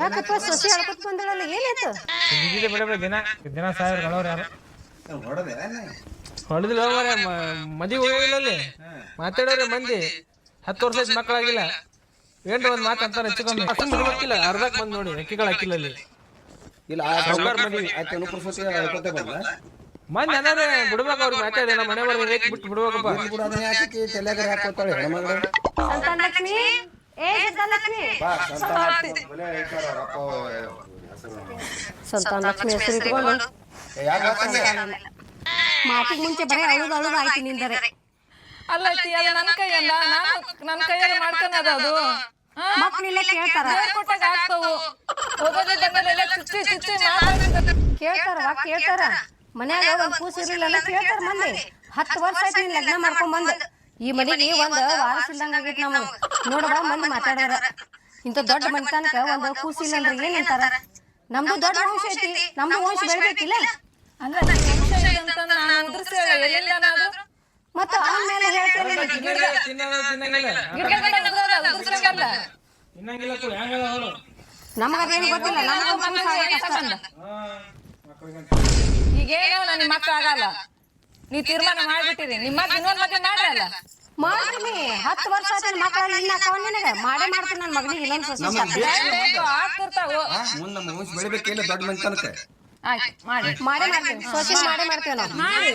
ಯಾಕಪ್ಪ ಸೊಸಿ ಹೇಳ್ಕೊತ ಬಂದಳಲ್ಲ? ಏನಾಯ್ತು? ಇದ್ದಿದ್ದೆ ಬಿಡ ಬಿಡ ದಿನ ದಿನ ಸಾವಿರ ಗಳವ್ರು ಯಾರು ಹೊಡೆದೆ ಹೊಡೆದಿಲ್ಲ ಮದಿ ಹೋಗಿಲ್ಲ ಅಲ್ಲಿ. ಮಾತಾಡೋರೆ ಮಂದಿ. ಹತ್ತು ವರ್ಷ ಮಕ್ಕಳಾಗಿಲ್ಲ. ಏನ್ರ ಒಂದ್ ಮಾತು ಹೆಚ್ಚಿಕೊಂಡು ಹೆಚ್ಚಿಕೊಮ್ಮೆ. ಸುಮ್ಮನೆ ಬಿಡ್ಬೇಕಿಲ್ಲ ಅರ್ಧಕ್ ಬಂದ್ ನೋಡಿ ಅಕ್ಕಿಗಳು ಹಾಕಿಲ್ಲ ಅಲ್ಲಿ. ಇಲ್ಲ ಆ ಮದ್ವಿ. ಹೇಳ್ಕೊತ ಬಂದ ಮಂದಿ ಅನಾರೆ ಬಿಡ್ಬೇಕು ಅವ್ರು ಮಾತಾಡಿ ನಮ್ಮ ಮನೆ ಒಳಗೆ ಐತಿ ಬಿಟ್ಟು ಬಿಡ್ಬೇಕಪ್ಪ ಇಲ್ಲಿ ಯಾಕೆ ಹಾಕೋತಾಳೆ ಹೆಣ್ಮಗಳು. ಲಕ್ಷ್ಮಿ ಏ ಹೆಸರು? ಇಟ್ಕೊಂಡು. ಯಾಕೆ ಮಾತಿಗೆ ಮುಂಚೆ ಬರೀ ಅಳುದು ಅಳುದು ಆಯ್ತು ನಿಂದರೆ. ಅಲ್ಲ ಐತಿ ಅದು ನನ್ನ ಕೈಯಲ್ಲ. ನಾನು ನನ್ನ ಕೈಯಲ್ಲಿ ಮಾಡ್ತಾನದ ಅದು ಹಾ? ಮಕ್ಳಿಲ್ಲ ಕೇಳ್ತಾರ. ಕೊಟ್ಟಾಗ ಆಗ್ತಾವು. ಹೋಗೋದೇ ಬಂದಲ್ಲೆಲ್ಲ ಚುಚ್ಚಿ ಚುಚ್ಚಿ ಕೇಳ್ತಾರ. ಮನ್ಯಾಗ ಒಂದ್ ಕೂಸ್ ಇರ್ಲಿಲ್ಲ ಕೇಳ್ತಾರ ಮಂದಿ. ಹತ್ತು ವರ್ಷ ಆಯ್ತು ನೀನ್ ಲಗ್ನ ಮಾಡ್ಕೊಂಡ್ ಬಂದ ಈ ಮನೆಗೆ ಒಂದ್ ವಾರಸ್ ಇಲ್ದಂಗ ಆಗೈತಿ ನಾವು ನೋಡುವ ಮಂದಿ ಮಾತಾಡ್ಯಾರ ಇಂತ ದೊಡ್ಡ ಮನಿತನಕ ಒಂದ್ ಕೂಸ್ ಇಲ್ಲ ಅಂದ್ರೆ ಏನ್ ಅಂತಾರ? ನಮ್ದು ದೊಡ್ಡ ವಂಶ ಐತಿ. ನಮ್ದು ವಂಶ ಬೆಳಿಬೇಕಿಲ್ಲ. ಅಂತ ನಾನು ಮತ್ತ ಹೇಳ್ತಾರೆ ಕೂಡ ಹೆಂಗದ ಅವಳು ನಮಗದೇನು ಗೊತ್ತಿಲ್ಲ ನಮಗೂ ಕೂಸ್ ಈಗೇನೋ ನನ್ನ ಮಕ್ಕ ಆಗಲ್ಲ. ನೀ ತೀರ್ಮಾನ ಮಾಡ್ಬಿಟ್ಟಿರಿ ನಿಮ್ಮ ಮಗ ಇನ್ನೊಂದ್ ಮಗ ಮಾಡ್ರಲ್ಲ ಮಾಡ್ತೀನಿ. ಹತ್ತು ವರ್ಷ ಆಯ್ತು ಮಕ್ಕಳಲ್ಲಿ ಇನ್ನ ಅಕ್ಕವ ನಿನಗ. ಮಾಡೇ ಮಾಡ್ತೀನಿ ನನ್ನ ಮಗನಿಗೆ ಇನ್ನೊಂದು ಸೊಸೆ ಸಾಕು. ಬೇಕು ಆಗ್ತಿರ್ತಾವು ಮುಂದೆ ನಮ್ಮ ವಂಶ ಬೆಳಿಬೇಕಿಲ್ಲ ದೊಡ್ಡ ಮನೆತನಕ ಆಯ್ತು ಮಾಡಿ. ಮಾಡೇ ಮಾಡ್ತೀನಿ. ಸೊಸೆ ಮಾಡೇ ಮಾಡ್ತೀವಿ ನಾವು. ಮಾಡಿ.